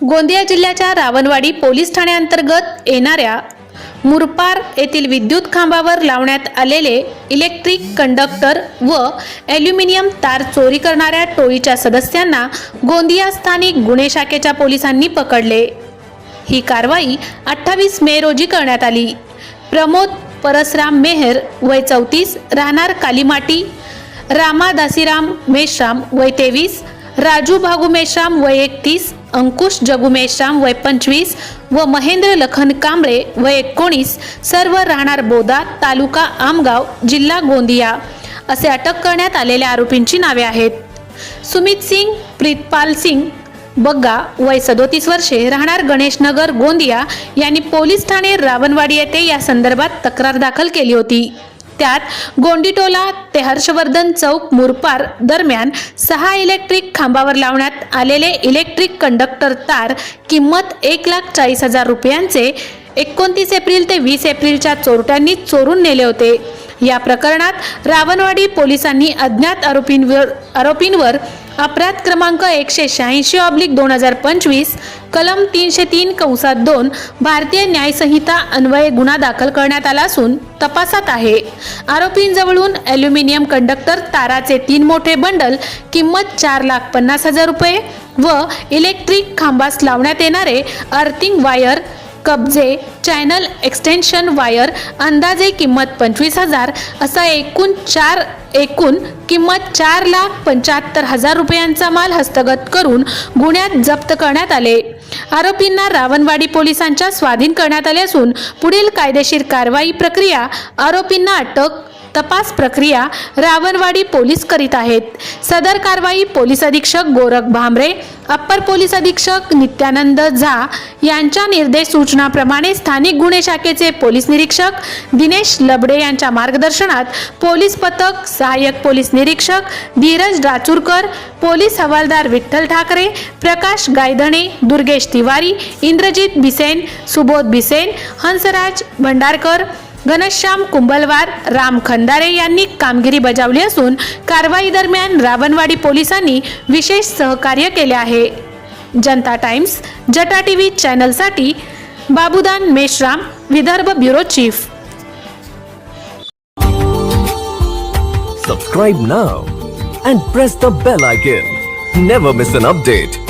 गोंदिया जिल्ह्याच्या रावणवाडी पोलीस ठाण्याअंतर्गत येणाऱ्या मुरपार येथील विद्युत खांबावर लावण्यात आलेले इलेक्ट्रिक कंडक्टर व ॲल्युमिनियम तार चोरी करणाऱ्या टोळीच्या सदस्यांना गोंदिया स्थानिक गुन्हे शाखेच्या पोलिसांनी पकडले. ही कारवाई अठ्ठावीस मे रोजी करण्यात आली. प्रमोद परसराम मेहर वय चौतीस राहणार कालीमाटी रामा दासीराम मेश्राम वय तेवीस राजू भागू मेश्राम वय एकतीस अंकुश जगुमेश्याम वय पंचवीस व महेंद्र लखन कांबळे वय एकोणीस सर्व राहणार बोदा तालुका आमगाव जिल्हा गोंदिया असे अटक करण्यात आलेल्या आरोपींची नावे आहेत. सुमित सिंग प्रीतपाल सिंग बग्गा वय सदोतीस वर्षे राहणार गणेशनगर गोंदिया यांनी पोलीस ठाणे रावणवाडी येथे या संदर्भात तक्रार दाखल केली होती. त्यात गोंडीटोला ते हर्षवर्धन चौक मुरपार दरम्यान सहा इलेक्ट्रिक खांबावर लावण्यात आलेले इलेक्ट्रिक कंडक्टर तार किंमत एक लाख चाळीस हजार रुपयांचे एकोणतीस एप्रिल ते वीस एप्रिलच्या चोरट्यांनी चोरून नेले होते. या प्रकरणात रावणवाडी पोलिसांनी अज्ञात आरोपींवर आरोपींवर अपराध क्रमांक एकशे शहाऐंशी ऑब्लिक दोन हजार पंचवीस कलम तीनशे तीन कंसात दोन भारतीय न्यायसंहिता अन्वये गुन्हा दाखल करण्यात आला असून तपासात आहे. आरोपींजवळून ॲल्युमिनियम कंडक्टर ताराचे तीन मोठे बंडल किंमत चार लाख पन्नास हजार रुपये व इलेक्ट्रिक खांबास लावण्यात येणारे अर्थिंग वायर कब्जे चॅनल एक्सटेन्शन वायर अंदाजे किंमत पंचवीस हजार असा एकूण चार एकूण किंमत चार लाख पंच्याहत्तर हजार रुपयांचा माल हस्तगत करून गुन्ह्यात जप्त करण्यात आले. आरोपींना रावणवाडी पोलिसांच्या स्वाधीन करण्यात आले असून पुढील कायदेशीर कारवाई प्रक्रिया आरोपींना अटक तपास प्रक्रिया रावणवाडी पोलीस करीत आहेत. सदर कारवाई पोलीस अधीक्षक गोरख भांबरे अप्पर पोलीस अधीक्षक नित्यानंद झा यांच्या निर्देश सूचनाप्रमाणे स्थानिक गुन्हे शाखेचे पोलीस निरीक्षक दिनेश लबडे यांच्या मार्गदर्शनात पोलीस पथक सहाय्यक पोलीस निरीक्षक धीरज डाचूरकर पोलीस हवालदार विठ्ठल ठाकरे प्रकाश गायधणे दुर्गेश तिवारी इंद्रजित बिसेन सुबोध बिसेन हंसराज भंडारकर घनश्याम कुंभलवार राम खंदारे यांनी कामगिरी बजावली असून कारवाई दरम्यान रावणवाडी पोलिसांनी विशेष सहकार्य केले आहे जनता टाइम्स जटा TV चॅनलसाठी Babudan Meshram Vidarbha bureau chief Subscribe now and press the bell icon. Never miss an update.